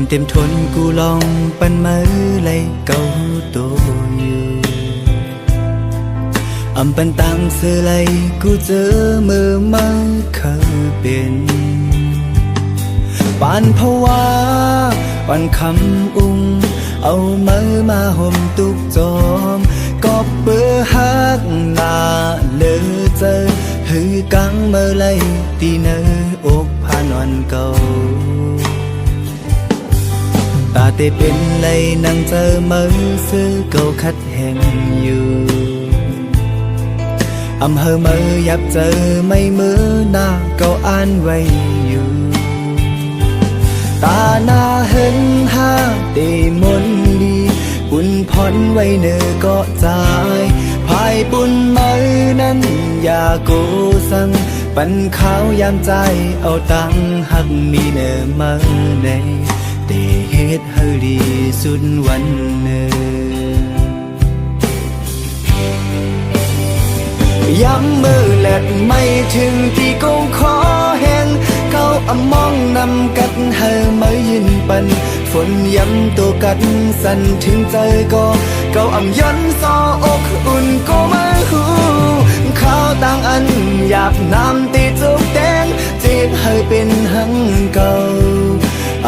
มเต็มทนกูลองปันมือลหลเก่าตัวอยู่อำปันตังซื้อไลกูเจอมือมาเคยเป็นปานภาวะปานคำอุ้งเอามือมาห่มตุกจอมกอบเปื้อฮักลาเลอเจอหือกังเมื่อไหตีเนออกผ่านวันเก่า ตาเป็นไรนั่งเจอมือซื้อเก่าคัดแห่งอยู่อำเภอเมือยับเจอไม่มือหน้าเก่าอ่านไว้อยู่ ตาหน้าเห็นห้าเตมนลีบุญพรไว้เนือก็จายภายบุญมือนั้นอย่าโกสังปันขาวยามใจเอาตังหักมีเนื้อมาใน เตเฮ็ดเฮาดีสุดวันเนอย้ำมือแลดไม่ถึงที่กงขอแห่งเกาอำมองนำกัดเฮอมายินปัน ฝนย้ำตัวกัดสั่นถึงใจก็เกาอำยันซออกอุ่นก็มาหูข้าวต่างอันหยาบน้ำ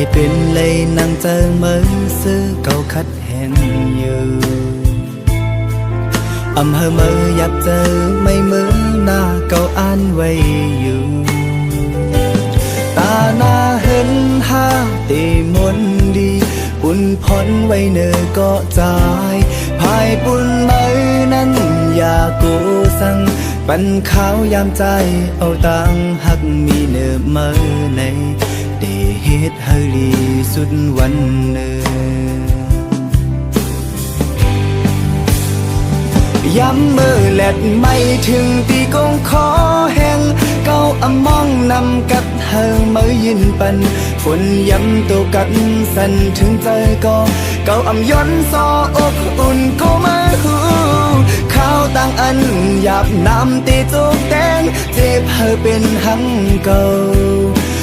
งมือเลอหนึ่งอันเฮอปันใจเคยย้อนเฮอมือปองเจอตาได้เป็นเลยนั่งเจอมือซื้อเก่าคัดแห่งอยู่อำเภอเมือยับเจอไม่มือหน้าเก่าอ่านไว้อยู่ตาหน้าเห็นห้าตีมนดีบุญพรไว้เนือก็จ่ายภายบุญมือนั้นอย่ากูสั่งปันขาวยามใจเอาตังหักมีเนื้อเมือใน เดเฮ็ดเฮาลีสุดวันเนอย้ำมือแลดไม่ถึงตีกงขอแห่งเก้าอมองนำกัดเฮามือยินปันฝนย้ำตัวกัดสั่นถึงใจก็เก้าอำย้อนซออกอุ่นก็มาหูข้าวต่างอันหยาบน้ำตีจุกแดงเจ็บเฮาเป็นหังเก่า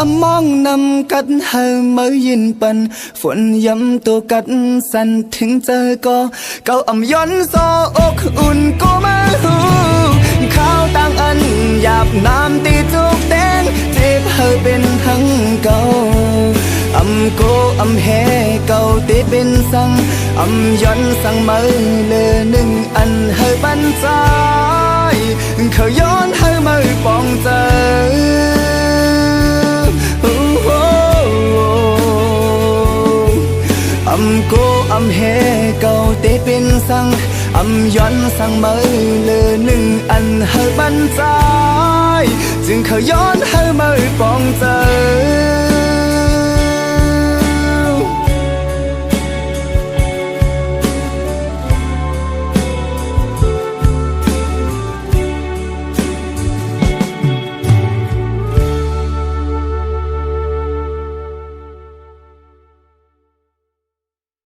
อมองนำกัดเฮอมือยินปัน ฝนย้ำตัวกัดสั่นถึงเจอก็เก้าอำย้อนซออกอุ่นก็มาหูข้าวต่างอันหยาบน้ำตีจุกแดงเจ็บเฮอเป็นหังเก่าอำโกอำแฮเก่าเตเป็นสังอำย้อนสังมือเลอหนึ่งอันเฮอปันใจเขาย้อน เป็นสังอมย้อนสังมือเ